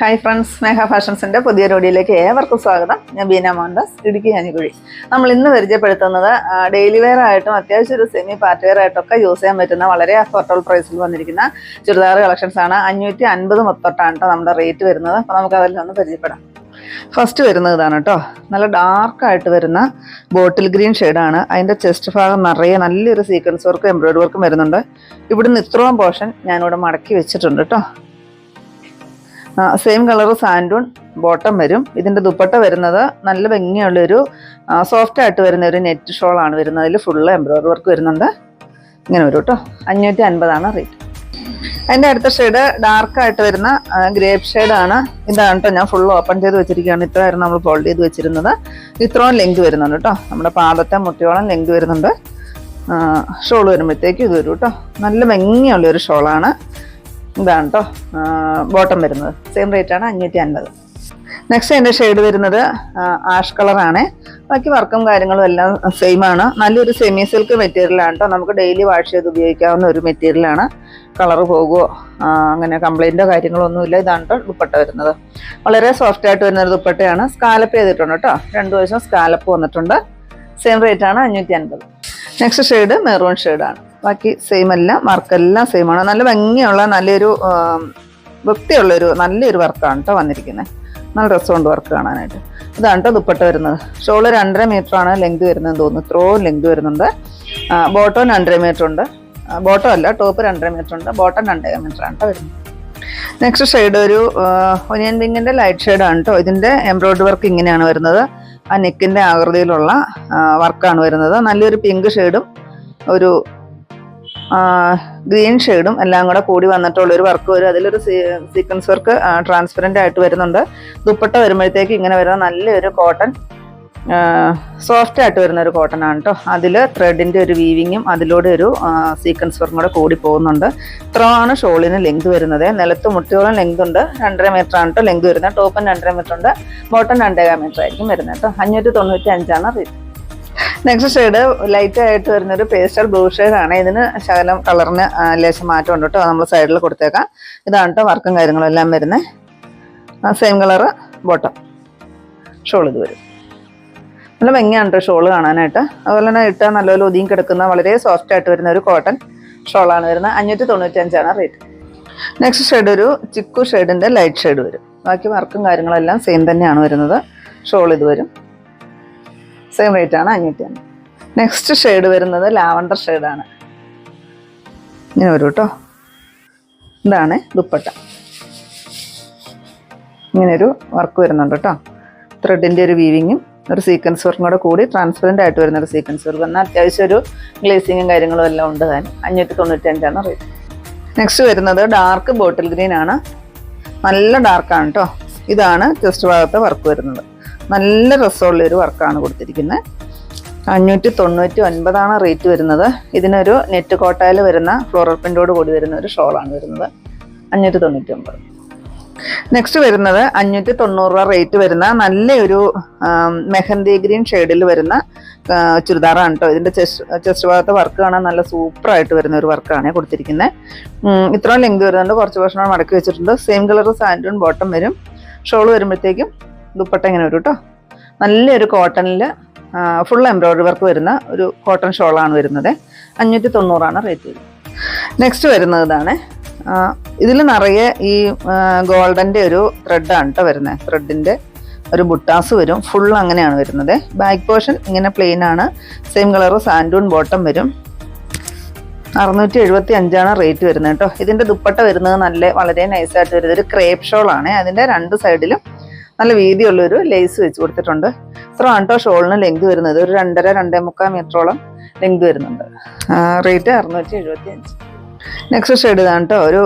Hi friends സ്നേഹ ഫാഷൻസിന്റെ പുതിയ റോഡിയിലേക്ക് ഏവർക്കും സ്വാഗതം. ഞാൻ ബീന മോഹൻദാസ് ഇടുക്കി ഞാനിക്കുഴി നമ്മൾ ഇന്ന് പരിചയപ്പെടുത്തുന്നത് ഡെയിലി വെയർ ആയിട്ടും അത്യാവശ്യം ഒരു സെമി പാർട്ടി വെയർ ആയിട്ടൊക്കെ യൂസ് ചെയ്യാൻ പറ്റുന്ന വളരെ അഫോർഡബിൾ പ്രൈസിൽ വന്നിരിക്കുന്ന ചുരിദാർ കളക്ഷൻസ് ആണ്. അഞ്ഞൂറ്റി അൻപത് മൊത്തൊട്ടാണ് കേട്ടോ നമ്മുടെ റേറ്റ് വരുന്നത്. അപ്പോൾ നമുക്ക് അതിൽ ഒന്ന് പരിചയപ്പെടാം. ഫസ്റ്റ് വരുന്നത് ഇതാണ് കേട്ടോ നല്ല ഡാർക്കായിട്ട് വരുന്ന ബോട്ടിൽ ഗ്രീൻ ഷെയ്ഡാണ് അതിന്റെ ചെസ്റ്റ് ഭാഗം നിറയെ നല്ലൊരു സീക്വൻസ് വർക്കും എംബ്രോയിഡറി വർക്കും വരുന്നുണ്ട്. ഇവിടുന്ന് ഇത്രയും പോർഷൻ ഞാനിവിടെ മടക്കി വെച്ചിട്ടുണ്ട് കേട്ടോ സെയിം കളർ സാൻഡൂൺ ബോട്ടം വരും. ഇതിന്റെ ദുപ്പട്ട വരുന്നത് നല്ല ഭംഗിയുള്ളൊരു സോഫ്റ്റ് ആയിട്ട് വരുന്ന ഒരു നെറ്റ് ഷോൾ ആണ് വരുന്നത്. അതിൽ ഫുള്ള് എംബ്രോയ്ഡറി വർക്ക് വരുന്നുണ്ട്. ഇങ്ങനെ വരും കേട്ടോ അഞ്ഞൂറ്റി അൻപതാണ് റേറ്റ് അതിന്റെ അടുത്ത ഷെയ്ഡ് ഡാർക്കായിട്ട് വരുന്ന ഗ്രേപ്പ് ഷെയ്ഡാണ് ഇതാണ് കേട്ടോ ഞാൻ ഫുൾ ഓപ്പൺ ചെയ്ത് വെച്ചിരിക്കുകയാണ്. ഇത്രയായിരുന്നു നമ്മൾ ഫോൾഡ് ചെയ്ത് വെച്ചിരുന്നത്. ഇത്രയും ലെങ്ത് വരുന്നുണ്ട് കേട്ടോ നമ്മുടെ പാദത്തെ മുട്ടിയോളം ലെങ്ത് വരുന്നുണ്ട്. ഷോൾ വരുമ്പോഴത്തേക്ക് ഇത് വരും കേട്ടോ നല്ല ഭംഗിയുള്ള ഒരു ഷോളാണ് ഇതാണ് കേട്ടോ ബോട്ടം വരുന്നത്. സെയിം റേറ്റ് ആണ് അഞ്ഞൂറ്റി അൻപത് നെക്സ്റ്റ് അതിന്റെ ഷെയ്ഡ് വരുന്നത് ആഷ് കളറാണ് ബാക്കി വർക്കും കാര്യങ്ങളും എല്ലാം സെയിം ആണ്. നല്ലൊരു സെമി സിൽക്ക് മെറ്റീരിയലാണ് കേട്ടോ നമുക്ക് ഡെയിലി വാഷ് ചെയ്ത് ഉപയോഗിക്കാവുന്ന ഒരു മെറ്റീരിയലാണ് കളർ പോകുമോ അങ്ങനെ കംപ്ലൈന്റോ കാര്യങ്ങളോ ഒന്നുമില്ല ഇതാണ് കേട്ടോ ദുപ്പട്ട വരുന്നത്. വളരെ സോഫ്റ്റ് ആയിട്ട് വരുന്ന ഒരു ദുപ്പട്ടയാണ്. സ്കാലപ്പ് ചെയ്തിട്ടുണ്ട് കേട്ടോ രണ്ട് വശം സ്കാലപ്പ് വന്നിട്ടുണ്ട്. സെയിം റേറ്റ് ആണ് അഞ്ഞൂറ്റി അൻപത് നെക്സ്റ്റ് ഷെയ്ഡ് മെറൂൺ ഷെയ്ഡാണ് ബാക്കി സെയിം അല്ല വർക്കെല്ലാം സെയിം ആണ്. നല്ല ഭംഗിയുള്ള നല്ലൊരു വൃത്തിയുള്ളൊരു നല്ലൊരു വർക്കാണ് കേട്ടോ വന്നിരിക്കുന്നത് നല്ല രസമുണ്ട് വർക്ക് കാണാനായിട്ട്. ഇതാണ് കേട്ടോ ദുപ്പട്ട വരുന്നത്. ഷോൾ രണ്ടര മീറ്റർ ആണ് ലെങ്ത് വരുന്നത് തോന്നുന്നു. ത്രോ ലെങ്ത് വരുന്നുണ്ട്. ബോട്ടം രണ്ടര മീറ്റർ ഉണ്ട്. ബോട്ടം അല്ല ടോപ്പ് രണ്ടര മീറ്റർ ഉണ്ട്. ബോട്ടം രണ്ടര മീറ്റർ ആണ് കേട്ടോ വരുന്നത്. നെക്സ്റ്റ് ഷെയ്ഡ് ഒരു ഒനിയൻ പിങ്ങിന്റെ ലൈറ്റ് ഷെയ്ഡാണ് കേട്ടോ ഇതിന്റെ എംബ്രോയിഡറി വർക്ക് ഇങ്ങനെയാണ് വരുന്നത്. ആ നെക്കിന്റെ ആകൃതിയിലുള്ള വർക്കാണ് വരുന്നത്. നല്ലൊരു പിങ്ക് ഷെയ്ഡും ഒരു ഗ്രീൻ ഷെയ്ഡും എല്ലാം കൂടെ കൂടി വന്നിട്ടുള്ള ഒരു വർക്ക് വരും അതിലൊരു സീക്വൻസ് വർക്ക് ട്രാൻസ്പെറന്റ് ആയിട്ട് വരുന്നുണ്ട്. ദുപ്പട്ട വരുമ്പോഴത്തേക്ക് ഇങ്ങനെ വരുന്ന നല്ലൊരു കോട്ടൺ സോഫ്റ്റ് ആയിട്ട് വരുന്ന ഒരു കോട്ടൺ ആണ് കേട്ടോ അതിൽ ത്രെഡിന്റെ ഒരു വീവിങ്ങും അതിലൂടെ ഒരു സീക്വൻസ് വർക്കും കൂടെ കൂടി പോകുന്നുണ്ട്. ഇത്രയാണ് ഷോളിന് ലെങ്ത് വരുന്നത്. നിലത്ത് മുട്ടിയോളം ലെങ്ത് ഉണ്ട്. രണ്ടര മീറ്റർ ആണ് കേട്ടോ ലെങ്ത് വരുന്നത്. ടോപ്പൻ രണ്ടര മീറ്റർ ഉണ്ട്. ബോട്ടം രണ്ടേകാൽ മീറ്റർ ആയിരിക്കും വരുന്നത് കേട്ടോ അഞ്ഞൂറ്റി തൊണ്ണൂറ്റി അഞ്ചാണ് റേറ്റ് നെക്സ്റ്റ് ഷെയ്ഡ് ലൈറ്റ് ആയിട്ട് വരുന്ന ഒരു പേസ്റ്റൽ ബ്ലൂ ആണ്. ഇതിന് ശകലം കളറിന് ലേശം മാറ്റം ഉണ്ട് കേട്ടോ നമ്മൾ സൈഡിൽ കൊടുത്തേക്കാം. ഇതാണ് കേട്ടോ വർക്കും കാര്യങ്ങളും എല്ലാം വരുന്നത് സെയിം കളറ് ബോട്ടം ഷോൾ ഇത് വരും. നല്ല ഭംഗിയാണ് കേട്ടോ ഷോൾ കാണാനായിട്ട്. അതുപോലെ തന്നെ ഇട്ടാൽ നല്ലപോലെ ഒതുങ്ങി കിടക്കുന്ന വളരെ സോഫ്റ്റ് ആയിട്ട് വരുന്ന ഒരു കോട്ടൺ ഷോളാണ് വരുന്നത്. അഞ്ഞൂറ്റി തൊണ്ണൂറ്റി അഞ്ചാണ് റേറ്റ് നെക്സ്റ്റ് ഷെയ്ഡ് ഒരു ചിക്കു ഷെയ്ഡിന്റെ ലൈറ്റ് ഷെയ്ഡ് വരും. ബാക്കി വർക്കും കാര്യങ്ങളെല്ലാം സെയിം തന്നെയാണ് വരുന്നത്. ഷോൾ ഇത് വരും. സെയിം റേറ്റ് ആണ് അഞ്ഞൂറ്റി അമ്പത് നെക്സ്റ്റ് ഷെയ്ഡ് വരുന്നത് ലാവണ്ടർ ഷെയ്ഡാണ് ഇങ്ങനെ വരും കേട്ടോ ഇതാണ് ദുപ്പട്ട. ഇങ്ങനൊരു വർക്ക് വരുന്നുണ്ട് കേട്ടോ ത്രെഡിന്റെ ഒരു വീവിങ്ങും ഒരു സീക്വൻസ് വർക്കും കൂടെ കൂടി ട്രാൻസ്പെറന്റ് ആയിട്ട് വരുന്ന ഒരു സീക്വൻസ് വർക്ക് എന്നാൽ അത്യാവശ്യം ഒരു ഗ്ലേസിങ്ങും കാര്യങ്ങളും എല്ലാം ഉണ്ട് താൻ. അഞ്ഞൂറ്റി തൊണ്ണൂറ്റി അഞ്ചാണ് റേറ്റ് നെക്സ്റ്റ് വരുന്നത് ഡാർക്ക് ബോട്ടിൽ ഗ്രീൻ ആണ്. നല്ല ഡാർക്കാണ് കേട്ടോ ഇതാണ് ചെസ്റ്റ് ഭാഗത്തെ വർക്ക് വരുന്നത്. നല്ല രസമുള്ള ഒരു വർക്കാണ് കൊടുത്തിരിക്കുന്നത്. അഞ്ഞൂറ്റി തൊണ്ണൂറ്റി ഒൻപതാണ് റേറ്റ് വരുന്നത്. ഇതിനൊരു നെറ്റ് കോട്ടയിൽ വരുന്ന ഫ്ലോറൽ പ്രിന്റോട് കൂടി വരുന്ന ഒരു ഷോളാണ് വരുന്നത്. അഞ്ഞൂറ്റി തൊണ്ണൂറ്റി ഒമ്പത് നെക്സ്റ്റ് വരുന്നത് അഞ്ഞൂറ്റി തൊണ്ണൂറ് രൂപ റേറ്റ് വരുന്ന നല്ലൊരു മെഹന്തി ഗ്രീൻ ഷെയ്ഡിൽ വരുന്ന ചുരിദാറാണ് കേട്ടോ. ഇതിന്റെ ചെസ്റ്റ് ചെസ്റ്റ് ഭാഗത്തെ വർക്ക് കാണാൻ നല്ല സൂപ്പറായിട്ട് വരുന്ന ഒരു വർക്കാണ് കൊടുത്തിരിക്കുന്നത് ഇത്രയും ലെങ്ത് വരുന്നുണ്ട്. കുറച്ച് ഭക്ഷണം മടക്കി വെച്ചിട്ടുണ്ട്. സെയിം കളർ സാൻഡൂൺ ബോട്ടം വരും. ഷോൾ വരുമ്പോഴത്തേക്കും ദുപ്പട്ട ഇങ്ങനെ വരും കേട്ടോ നല്ലൊരു കോട്ടണിൽ ഫുൾ എംബ്രോയ്ഡറി വർക്ക് വരുന്ന ഒരു കോട്ടൺ ഷോളാണ് വരുന്നത്. അഞ്ഞൂറ്റി തൊണ്ണൂറാണ് റേറ്റ് നെക്സ്റ്റ് വരുന്നത് ഇതാണ്. ഇതിൽ നിറയെ ഈ ഗോൾഡന്റെ ഒരു ത്രെഡാണ് കേട്ടോ വരുന്നത് ത്രെഡിന്റെ ഒരു ബുട്ടാസ് വരും. ഫുൾ അങ്ങനെയാണ് വരുന്നത്. ബാക്ക് പോർഷൻ ഇങ്ങനെ പ്ലെയിൻ ആണ്. സെയിം കളർ സാൻഡൂൺ ബോട്ടം വരും. അറുന്നൂറ്റി എഴുപത്തി അഞ്ചാണ് റേറ്റ് വരുന്നത് കേട്ടോ ഇതിന്റെ ദുപ്പട്ട വരുന്നത് നല്ല വളരെ നൈസായിട്ട് വരുന്നത് ഒരു ക്രേപ്പ് ഷോളാണ് അതിന്റെ രണ്ട് സൈഡിലും നല്ല വീതിയുള്ളൊരു ലേസ് വെച്ച് കൊടുത്തിട്ടുണ്ട്. ഇത്ര ആട്ടോ ഷോളിന് ലെങ്ത് വരുന്നത്. ഒരു രണ്ടര രണ്ടേ മുക്കാൽ മീറ്ററോളം ലെങ്ത് വരുന്നുണ്ട്. റേറ്റ് അറുന്നൂറ്റി എഴുപത്തി അഞ്ച് നെക്സ്റ്റ് ഷെയ്ഡ് ഇതാണ് കേട്ടോ ഒരു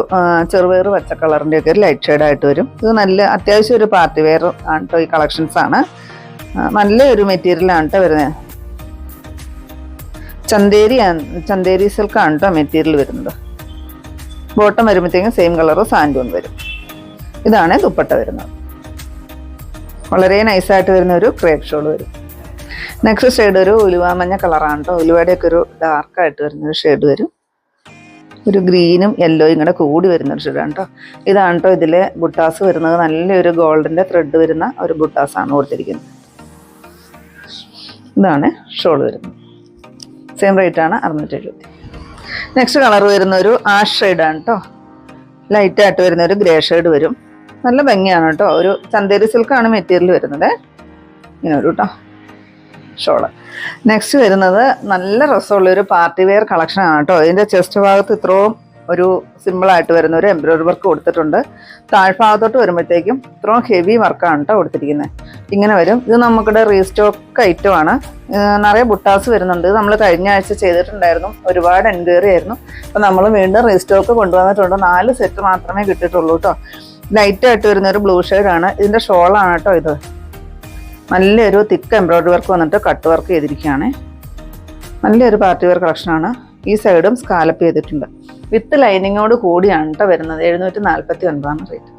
ചെറുപയർ പച്ച കളറിന്റെ ഒക്കെ ഒരു ലൈറ്റ് ഷെയ്ഡായിട്ട് വരും. ഇത് നല്ല അത്യാവശ്യം ഒരു പാർട്ടി വെയർ ആണ് ഈ കളക്ഷൻസ് ആണ്. നല്ലൊരു മെറ്റീരിയലാണ് കേട്ടോ വരുന്നത് ചന്തേരി ചന്തേരി സിൽക്കാണ് കേട്ടോ മെറ്റീരിയൽ വരുന്നത്. ബോട്ടം വരുമ്പോഴത്തേക്കും സെയിം കളറ് സാൻഡൂൺ വരും. ഇതാണ് ദുപ്പട്ട വരുന്നത്. വളരെ നൈസായിട്ട് വരുന്ന ഒരു ക്രേപ്പ് ഷോൾ വരും. നെക്സ്റ്റ് ഷെയ്ഡ് ഒരു ഉലുവ മഞ്ഞ കളറാണ് കേട്ടോ ഉലുവയുടെയൊക്കെ ഒരു ഡാർക്കായിട്ട് വരുന്ന ഒരു ഷെയ്ഡ് വരും. ഒരു ഗ്രീനും യെല്ലോയും കൂടെ കൂടി വരുന്ന ഒരു ഷെയ്ഡാണ് കേട്ടോ ഇതാണ് കേട്ടോ ഇതിലെ ബുട്ടാസ് വരുന്നത്. നല്ലൊരു ഗോൾഡിന്റെ ത്രെഡ് വരുന്ന ഒരു ബുട്ടാസാണ് കൊടുത്തിരിക്കുന്നത്. ഇതാണ് ഷോൾ വരുന്നത്. സെയിം റേറ്റ് ആണ് അറുന്നൂറ്റി എഴുപത്തി നെക്സ്റ്റ് കളർ വരുന്ന ഒരു ആഷ് ഷെയ്ഡാണ് കേട്ടോ ലൈറ്റായിട്ട് വരുന്ന ഒരു ഗ്രേ ഷെയ്ഡ് വരും. നല്ല ഭംഗിയാണ് കേട്ടോ. ഒരു ചന്തേരി സിൽക്കാണ് മെറ്റീരിയൽ വരുന്നത്. ഇങ്ങനെ ഒരു കേട്ടോ ഷോൾ. നെക്സ്റ്റ് വരുന്നത് നല്ല രസമുള്ള ഒരു പാർട്ടി വെയർ കളക്ഷൻ ആണ് കേട്ടോ ഇതിന്റെ ചെസ്റ്റ് ഭാഗത്ത് ഇത്രയും ഒരു സിമ്പിളായിട്ട് വരുന്ന ഒരു എംബ്രോയിഡറി വർക്ക് കൊടുത്തിട്ടുണ്ട്. താഴ്ഭാഗത്തോട്ട് വരുമ്പോഴത്തേക്കും ഇത്രയും ഹെവി വർക്കാണ് കേട്ടോ കൊടുത്തിരിക്കുന്നത് ഇങ്ങനെ വരും. ഇത് നമുക്കിടെ റീസ്റ്റോക്ക് ഐറ്റം ആണ്. ഏർ നിറയെ ബുട്ടാസ് വരുന്നുണ്ട്. നമ്മൾ കഴിഞ്ഞ ആഴ്ച ചെയ്തിട്ടുണ്ടായിരുന്നു. ഒരുപാട് എൻക്വയറി ആയിരുന്നു. അപ്പം നമ്മൾ വീണ്ടും റീസ്റ്റോക്ക് കൊണ്ടുവന്നിട്ടുണ്ട്. നാല് സെറ്റ് മാത്രമേ കിട്ടിയിട്ടുള്ളൂ കേട്ടോ ലൈറ്റ് ആയിട്ട് വരുന്ന ഒരു ബ്ലൂ ആണ്. ഇതിന്റെ ഷോളാണ് കേട്ടോ ഇത്. നല്ലൊരു തിക്ക് എംബ്രോയിഡറി വർക്ക് വന്നിട്ട് കട്ട് വർക്ക് ചെയ്തിരിക്കുകയാണ്. നല്ലൊരു പാർട്ടി വെയർ കളക്ഷനാണ് ഈ സൈഡും സ്കാലപ്പ് ചെയ്തിട്ടുണ്ട്. വിത്ത് ലൈനിങ്ങോട് കൂടിയാണ് കേട്ടോ വരുന്നത്. എഴുന്നൂറ്റി നാൽപ്പത്തി ഒൻപതാണ് റേറ്റ്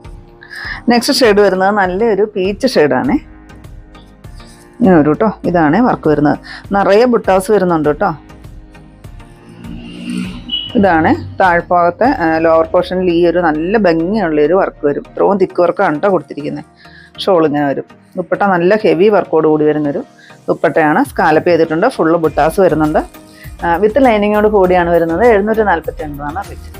നെക്സ്റ്റ് ഷെയ്ഡ് വരുന്നത് നല്ലൊരു പീച്ച് ഷെയ്ഡാണേ ഇങ്ങനെ ഒരു കേട്ടോ ഇതാണ് വർക്ക് വരുന്നത്. നിറയെ ബുട്ടാസ് വരുന്നുണ്ട് കേട്ടോ. ഇതാണ്. താഴ്ഭാഗത്തെ ലോവർ പോർഷനിൽ ഈ ഒരു നല്ല ഭംഗിയുള്ള ഒരു വർക്ക് വരും. ഇത്രയും തിക്ക് വർക്കാണ് കേട്ടോ കൊടുത്തിരിക്കുന്നത് ഷോൾ ഇങ്ങനെ വരും. ദുപ്പട്ട നല്ല ഹെവി വർക്കോട് കൂടി വരുന്നൊരു ദുപ്പട്ടയാണ്. സ്കാലപ്പ് ചെയ്തിട്ടുണ്ട്. ഫുള്ള് ബുട്ടാസ് വരുന്നുണ്ട്. വിത്ത് ലൈനിങ്ങോട് കൂടിയാണ് വരുന്നത്. എഴുന്നൂറ്റി നാൽപ്പത്തി ഒൻപതാണ് റേറ്റ്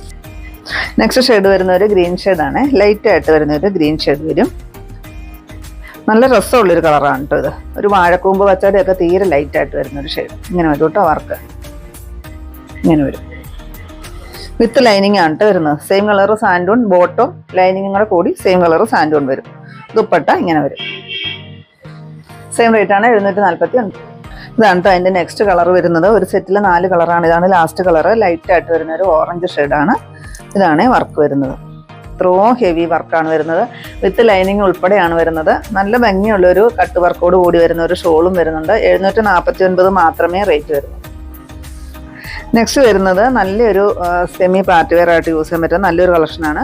നെക്സ്റ്റ് ഷെയ്ഡ് വരുന്ന ഒരു ഗ്രീൻ ഷെയ്ഡാണ് ലൈറ്റ് ആയിട്ട് വരുന്ന ഒരു ഗ്രീൻ ഷെയ്ഡ് വരും. നല്ല രസമുള്ളൊരു കളറാണ് കേട്ടോ ഇത്. ഒരു വാഴക്കൂമ്പ് പച്ചടിയൊക്കെ തീരെ ലൈറ്റ് ആയിട്ട് വരുന്ന ഒരു ഷെയ്ഡ് ഇങ്ങനെ വരും കേട്ടോ വർക്ക് ഇങ്ങനെ വരും. വിത്ത് ലൈനിങ് ആണ് വരുന്നത്. സെയിം കളർ സാൻഡൂൺ ബോട്ടോം ലൈനിങ്ങും കൂടെ കൂടി സെയിം കളർ സാൻഡൂൺ വരും. ദുപ്പട്ട ഇങ്ങനെ വരും. സെയിം റേറ്റ് ആണ് എഴുന്നൂറ്റി നാൽപ്പത്തി ഒൻപത് ഇതാണ് കേട്ടോ അതിന്റെ നെക്സ്റ്റ് കളർ വരുന്നത്. ഒരു സെറ്റിൽ നാല് കളറാണ് ഇതാണ് ലാസ്റ്റ് കളർ ലൈറ്റ് ആയിട്ട് വരുന്ന ഒരു ഓറഞ്ച് ഷെയ്ഡാണ് ഇതാണ് വർക്ക് വരുന്നത്. ഇത്രയും ഹെവി വർക്കാണ് വരുന്നത്. വിത്ത് ലൈനിങ് ഉൾപ്പെടെയാണ് വരുന്നത്. നല്ല ഭംഗിയുള്ളൊരു കട്ട് വർക്കോട് കൂടി വരുന്ന ഒരു ഷോളും വരുന്നുണ്ട്. എഴുന്നൂറ്റി നാൽപ്പത്തി ഒൻപത് മാത്രമേ റേറ്റ് വരുന്നു നെക്സ്റ്റ് വരുന്നത് നല്ലൊരു സെമി പാർട്ടി വെയർ ആയിട്ട് യൂസ് ചെയ്യാൻ പറ്റുന്ന നല്ലൊരു കളക്ഷനാണ്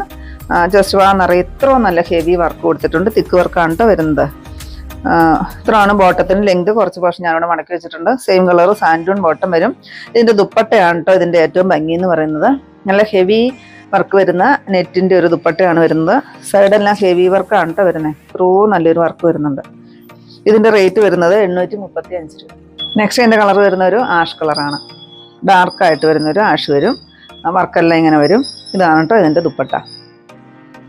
ജസ്റ്റ് വാ ഇത്രയും നല്ല ഹെവി വർക്ക് കൊടുത്തിട്ടുണ്ട്. തിക്ക് വർക്കാണ് കേട്ടോ വരുന്നത്. ഇത്രയാണ് ബോട്ടത്തിന് ലെങ്ത് കുറച്ച് പക്ഷേ ഞാനിവിടെ മടക്കി വെച്ചിട്ടുണ്ട്. സെയിം കളർ സാൻഡൂൺ ബോട്ടം വരും. ഇതിന്റെ ദുപ്പട്ടയാണ് കേട്ടോ ഇതിന്റെ ഏറ്റവും ഭംഗി എന്ന് പറയുന്നത്. നല്ല ഹെവി വർക്ക് വരുന്ന നെറ്റിന്റെ ഒരു ദുപ്പട്ടയാണ് വരുന്നത്. സൈഡെല്ലാം ഹെവി വർക്കാണ് കേട്ടോ വരുന്നത് ത്രൂ നല്ലൊരു വർക്ക് വരുന്നുണ്ട്. ഇതിന്റെ റേറ്റ് വരുന്നത് എണ്ണൂറ്റി മുപ്പത്തി അഞ്ച് രൂപ. നെക്സ്റ്റ് ഇതിന്റെ കളർ വരുന്ന ഒരു ആഷ് കളറാണ് ഡാർക്ക് ആയിട്ട് വരുന്ന ഒരു ആഷ് വരും വർക്കെല്ലാം ഇങ്ങനെ വരും. ഇതാണ് കേട്ടോ ഇതിന്റെ ദുപ്പട്ട.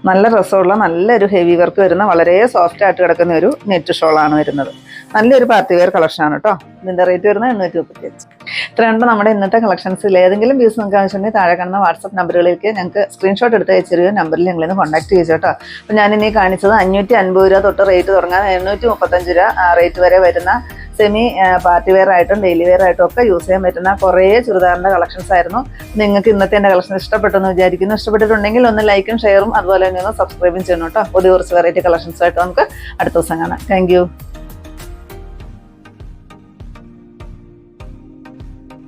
നല്ല രസമുള്ള നല്ലൊരു ഹെവി വർക്ക് വരുന്ന വളരെ സോഫ്റ്റ് ആയിട്ട് കിടക്കുന്ന ഒരു നെറ്റ് ഷോളാണ് വരുന്നത്. നല്ലൊരു പാർട്ടി വെയർ കളക്ഷനാണ് കേട്ടോ ഇതിന്റെ റേറ്റ് വരുന്നത് എണ്ണൂറ്റി മുപ്പത്തി അഞ്ച് ഇത്രയുണ്ട് നമ്മുടെ ഇന്നത്തെ കളക്ഷൻസിൽ ഏതെങ്കിലും പീസ് നിങ്ങൾക്ക് ആവശ്യമുണ്ടെങ്കിൽ താഴെ കാണുന്ന വാട്സപ്പ് നമ്പറുകളിലേക്ക് ഞങ്ങൾക്ക് സ്ക്രീൻഷോട്ട് എടുത്ത് അയച്ചിരുക നമ്പറിൽ ഞങ്ങൾ ഇന്ന് കോൺടാക്ട് ചെയ്തു കേട്ടോ അപ്പോൾ ഞാൻ ഇനി കാണിച്ചത് അഞ്ഞൂറ്റി അൻപത് രൂപ തൊട്ട് റേറ്റ് തുടങ്ങാൻ എണ്ണൂറ്റി മുപ്പത്തഞ്ച് രൂപ റേറ്റ് വരെ വരുന്ന സെമി പാർട്ടി വെയർ ആയിട്ടും ഡെയിലി വെയർ ആയിട്ടും ഒക്കെ യൂസ് ചെയ്യാൻ പറ്റുന്ന കുറേ ചുരിദാറിന്റെ കളക്ഷൻസ് ആയിരുന്നു. നിങ്ങൾക്ക് ഇന്നത്തെ എന്റെ കളക്ഷൻ ഇഷ്ടപ്പെട്ടെന്ന് വിചാരിക്കുന്നു. ഇഷ്ടപ്പെട്ടിട്ടുണ്ടെങ്കിൽ ഒന്ന് ലൈക്കും ഷെയറും അതുപോലെ തന്നെ ഒന്ന് സബ്സ്ക്രൈബും ചെയ്യണം കേട്ടോ. പുതിയ കുറച്ച് വെറൈറ്റി കളക്ഷൻസ് ആയിട്ട് നമുക്ക് അടുത്ത ദിവസം കാണാം. താങ്ക്